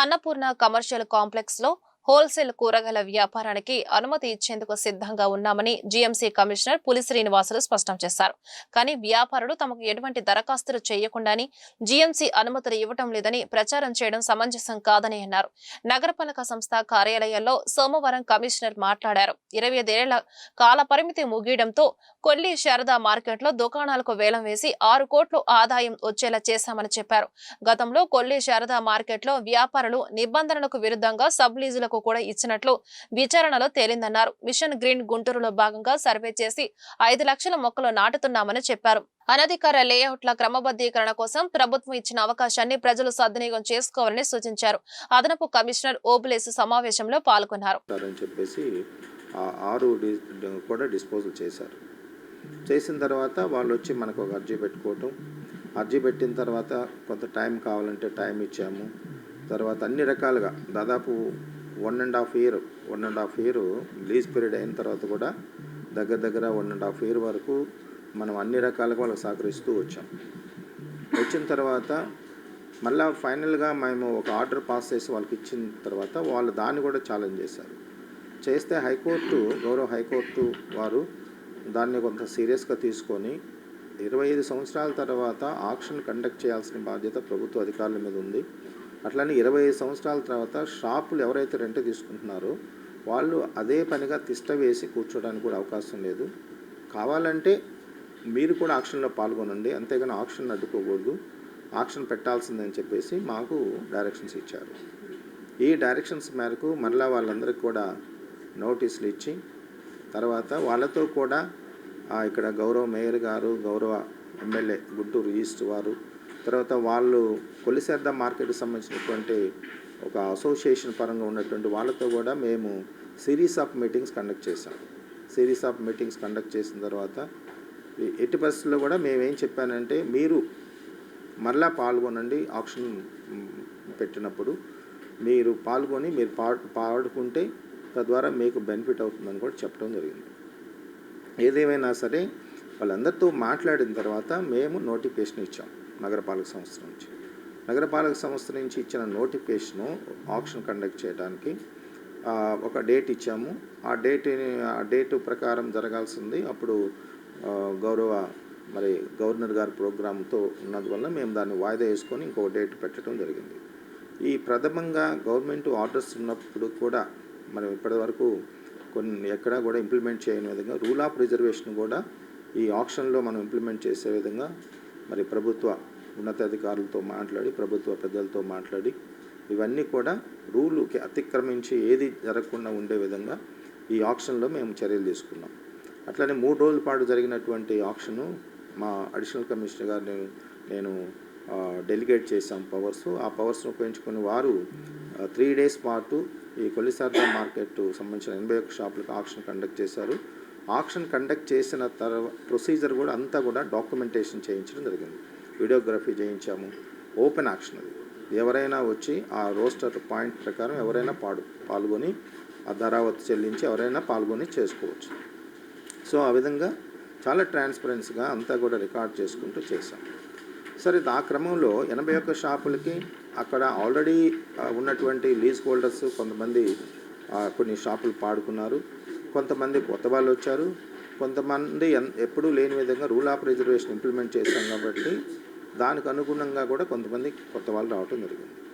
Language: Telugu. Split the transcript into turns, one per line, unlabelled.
అన్నపూర్ణ కమర్షియల్ కాంప్లెక్స్లో హోల్సేల్ కూరగాయల వ్యాపారానికి అనుమతి ఇచ్చేందుకు సిద్ధంగా ఉన్నామని జీఎంసీ కమిషనర్ పులి శ్రీనివాసులు స్పష్టం చేశారు. కానీ వ్యాపారులు తమకు ఎటువంటి దరఖాస్తులు చేయకుండాని జీఎంసీ అనుమతులు ఇవ్వటం లేదని ప్రచారం చేయడం సమంజసం కాదని అన్నారు. నగరపాలక సంస్థ కార్యాలయంలో సోమవారం కమిషనర్ మాట్లాడారు. ఇరవై ఐదేళ్ళ కాల పరిమితి ముగియడంతో కొల్లి శారదా మార్కెట్లో దుకాణాలకు వేలం వేసి ఆరు కోట్లు ఆదాయం వచ్చేలా చేశామని చెప్పారు. గతంలో కొల్లి శారదా మార్కెట్లో వ్యాపారులు నిబంధనలకు విరుద్ధంగా సబ్ లీజులకు కూడా ఇచ్చినట్లు విచారణలో తేలిందన్నారు. మిషన్ గ్రీన్ గుంటూరులో భాగంగా సర్వే చేసి ఐదు లక్షల మొక్కలు నాటుతున్నామని చెప్పారు. అనధికార లేఅవుట్ల క్రమబద్ధీకరణ కోసం ప్రభుత్వం ఇచ్చిన అవకాశాన్ని ప్రజలు సద్వినియోగం చేసుకోవాలని సూచించారు. అదనపు కమిషనర్ ఓబులేసు సమావేశంలో పాల్గొన్నారు.
ఆరు కూడా డిస్పోజల్ చేశారు. చేసిన తర్వాత వాళ్ళు వచ్చి మనకు ఒక అర్జీ పెట్టుకోవటం. అర్జీ పెట్టిన తర్వాత కొంత టైం కావాలంటే టైం ఇచ్చాము. తర్వాత అన్ని రకాలుగా దాదాపు one and half year one and half year lease period అయిన తర్వాత కూడా దగ్గర దగ్గర వన్ అండ్ హాఫ్ ఇయర్ వరకు మనం అన్ని రకాలుగా వాళ్ళకి సహకరిస్తూ వచ్చాం. వచ్చిన తర్వాత మళ్ళా ఫైనల్గా మేము ఒక ఆర్డర్ పాస్ చేసి వాళ్ళకి ఇచ్చిన తర్వాత వాళ్ళు దాన్ని కూడా ఛాలెంజ్ చేశారు. చేస్తే హైకోర్టు గౌరవ హైకోర్టు వారు దాన్ని కొంత సీరియస్గా తీసుకొని ఇరవై ఐదు సంవత్సరాల తర్వాత ఆక్షన్ కండక్ట్ చేయాల్సిన బాధ్యత ప్రభుత్వ అధికారుల మీద ఉంది. అట్లనే ఇరవై ఐదు సంవత్సరాల తర్వాత షాపులు ఎవరైతే రెంట్ తీసుకుంటున్నారో వాళ్ళు అదే పనిగా తిష్ట వేసి కూర్చోడానికి కూడా అవకాశం లేదు. కావాలంటే మీరు కూడా ఆక్షన్లో పాల్గొనండి. అంతేగాని ఆక్షన్ అడ్డుకోకూడదు. ఆక్షన్ పెట్టాల్సిందని చెప్పేసి మాకు డైరెక్షన్స్ ఇచ్చారు. ఈ డైరెక్షన్స్ మేరకు మరలా వాళ్ళందరికీ కూడా నోటీసులు ఇచ్చి తర్వాత వాళ్ళతో కూడా ఇక్కడ గౌరవ మేయర్ గారు గౌరవ ఎమ్మెల్యే గుంటూరు ఈస్ట్ వారు తర్వాత వాళ్ళు కొలిసేద్ద మార్కెట్కి సంబంధించినటువంటి ఒక అసోసియేషన్ పరంగా ఉన్నటువంటి వాళ్ళతో కూడా మేము సిరీస్ ఆఫ్ మీటింగ్స్ కండక్ట్ చేశాం. సిరీస్ ఆఫ్ మీటింగ్స్ కండక్ట్ చేసిన తర్వాత ఎట్టి పరిస్థితుల్లో కూడా మేమేం చెప్పానంటే మీరు మరలా పాల్గొనండి ఆప్షన్ పెట్టినప్పుడు మీరు పాల్గొని మీరు పా పాడుకుంటే తద్వారా మీకు బెనిఫిట్ అవుతుందని కూడా చెప్పడం జరిగింది. ఏదేమైనా సరే వాళ్ళందరితో మాట్లాడిన తర్వాత మేము నోటిఫికేషన్ ఇచ్చాం నగరపాలక సంస్థ నుంచి. నగరపాలక సంస్థ నుంచి ఇచ్చిన నోటిఫికేషను ఆప్షన్ కండక్ట్ చేయడానికి ఒక డేట్ ఇచ్చాము. ఆ డేట్ ఆ డేట్ ప్రకారం జరగాల్సింది. అప్పుడు గౌరవ మరి గవర్నర్ గారి ప్రోగ్రాంతో ఉన్నందువల్ల మేము దాన్ని వాయిదా వేసుకొని ఇంకో డేట్ పెట్టడం జరిగింది. ఈ ప్రథమంగా గవర్నమెంట్ ఆర్డర్స్ ఉన్నప్పుడు కూడా మనం ఇప్పటివరకు కొన్ని ఎక్కడా కూడా ఇంప్లిమెంట్ చేయని విధంగా రూల్ ఆఫ్ రిజర్వేషన్ కూడా ఈ ఆప్షన్లో మనం ఇంప్లిమెంట్ చేసే విధంగా మరి ప్రభుత్వ ఉన్నతాధికారులతో మాట్లాడి ప్రభుత్వ పెద్దలతో మాట్లాడి ఇవన్నీ కూడా రూలుకి అతిక్రమించి ఏది జరగకుండా ఉండే విధంగా ఈ ఆప్షన్లో మేము చర్యలు తీసుకున్నాం. అట్లనే మూడు రోజుల పాటు జరిగినటువంటి ఆప్షను మా అడిషనల్ కమిషనర్ గారిని నేను నేను డెలిగేట్ చేశాం పవర్స్ ఆ పవర్స్ను ఉపయోగించుకుని వారు త్రీ డేస్ పాటు ఈ కొల్లిసార్దా మార్కెట్ సంబంధించిన ఎనభై ఒక్క షాపులకు ఆప్షన్ కండక్ట్ చేశారు. ఆక్షన్ కండక్ట్ చేసిన తర్వాత ప్రొసీజర్ కూడా అంతా కూడా డాక్యుమెంటేషన్ చేయించడం జరిగింది. వీడియోగ్రఫీ చేయించాము. ఓపెన్ ఆక్షన్ అది. ఎవరైనా వచ్చి ఆ రోస్టర్ పాయింట్ ప్రకారం ఎవరైనా పాడు పాల్గొని ఆ ధరావతి చెల్లించి ఎవరైనా పాల్గొని చేసుకోవచ్చు. సో ఆ విధంగా చాలా ట్రాన్స్పరెన్స్గా అంతా కూడా రికార్డ్ చేసుకుంటూ చేశాం. సరే ఆ క్రమంలో ఎనభై ఒక్క షాపులకి అక్కడ ఆల్రెడీ ఉన్నటువంటి లీజ్ హోల్డర్స్ కొంతమంది కొన్ని షాపులు పాడుకున్నారు. కొంతమంది కొత్త వాళ్ళు వచ్చారు. కొంతమంది ఎన్- ఎప్పుడూ లేని విధంగా రూల్ ఆఫ్ రిజర్వేషన్ ఇంప్లిమెంట్ చేశాం కాబట్టి దానికి అనుగుణంగా కూడా కొంతమంది కొత్త వాళ్ళు రావటం జరిగింది.